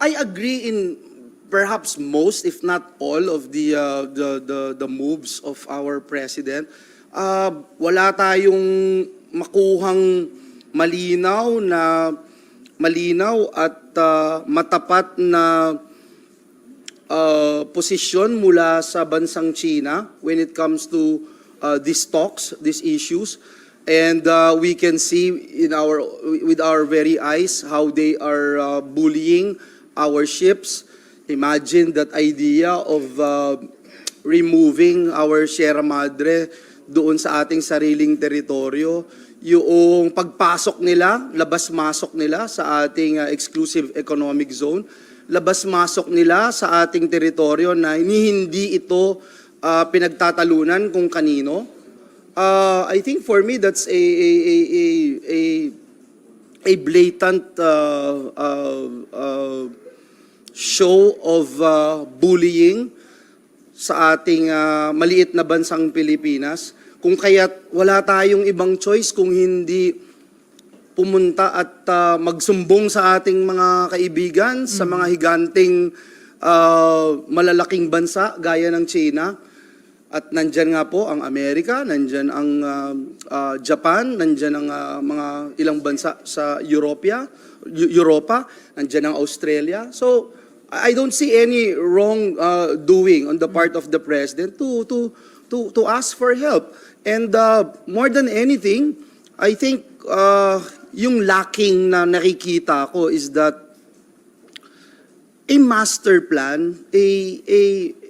I agree in perhaps most, if not all, of the uh, the, the the moves of our president. Uh, wala tayong makuhang malinaw na malinaw at uh, matapat na uh, posisyon mula sa bansang China when it comes to uh, these talks, these issues. And uh, we can see in our with our very eyes how they are uh, bullying our ships. Imagine that idea of uh, removing our Sierra Madre doon sa ating sariling teritoryo. Yung pagpasok nila, labas-masok nila sa ating uh, exclusive economic zone, labas-masok nila sa ating teritoryo na hindi ito uh, pinagtatalunan kung kanino. Uh, I think for me that's a a a a, a blatant uh, uh, uh, show of uh, bullying sa ating uh, maliit na bansang Pilipinas. Kung kaya't wala tayong ibang choice kung hindi pumunta at uh, magsumbong sa ating mga kaibigan, sa mga higanting uh, malalaking bansa gaya ng China. At nandyan nga po ang Amerika, nandyan ang uh, uh, Japan, nandyan ang uh, mga ilang bansa sa Europia, Eu- Europa, nandyan ang Australia. So I don't see any wrong uh, doing on the part of the president to to to to ask for help. And uh, more than anything, I think uh, yung lacking na nakikita ko is that a master plan, a, a,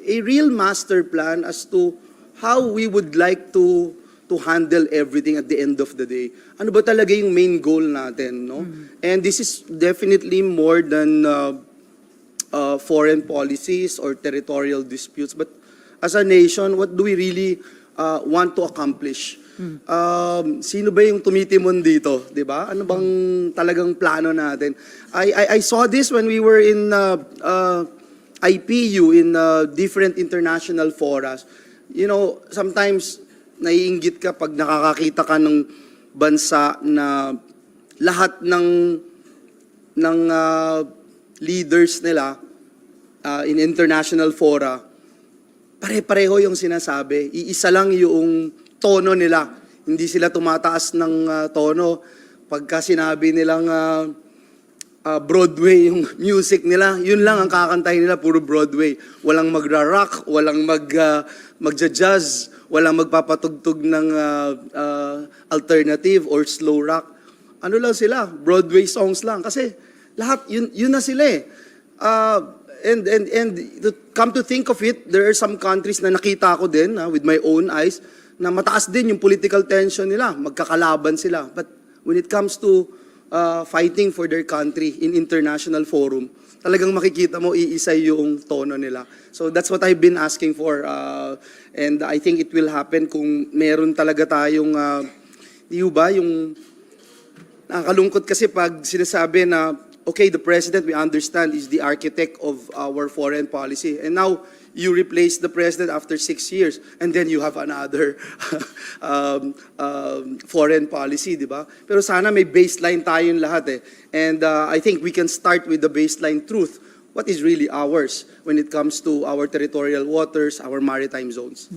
a real master plan as to how we would like to to handle everything at the end of the day. Ano ba talaga yung main goal natin, no? And this is definitely more than uh, uh, foreign policies or territorial disputes, but as a nation, what do we really uh, want to accomplish? Um, sino ba yung tumitimon dito, 'di ba? Ano bang talagang plano natin? I I, I saw this when we were in uh, uh, IPU in uh, different international forums. You know, sometimes naiinggit ka pag nakakakita ka ng bansa na lahat ng ng uh, leaders nila uh, in international fora, pare-pareho yung sinasabi. Iisa lang yung tono nila. Hindi sila tumataas ng uh, tono. Pagka sinabi nilang uh, uh, Broadway yung music nila, yun lang ang kakantahin nila, puro Broadway. Walang magra-rock, walang mag, uh, magja-jazz, walang magpapatugtog ng uh, uh, alternative or slow rock. Ano lang sila? Broadway songs lang. Kasi lahat, yun, yun na sila eh. Uh, and, and, and to come to think of it, there are some countries na nakita ko din uh, with my own eyes na mataas din yung political tension nila. Magkakalaban sila. But when it comes to uh, fighting for their country in international forum, talagang makikita mo iisa yung tono nila. So that's what I've been asking for. Uh, and I think it will happen kung meron talaga tayong, uh, di ba, yung Nakakalungkot kasi pag sinasabi na, okay, the president, we understand, is the architect of our foreign policy. And now, you replace the president after six years, and then you have another um, um, foreign policy, di ba? Pero sana may baseline tayong lahat eh. And uh, I think we can start with the baseline truth. What is really ours when it comes to our territorial waters, our maritime zones?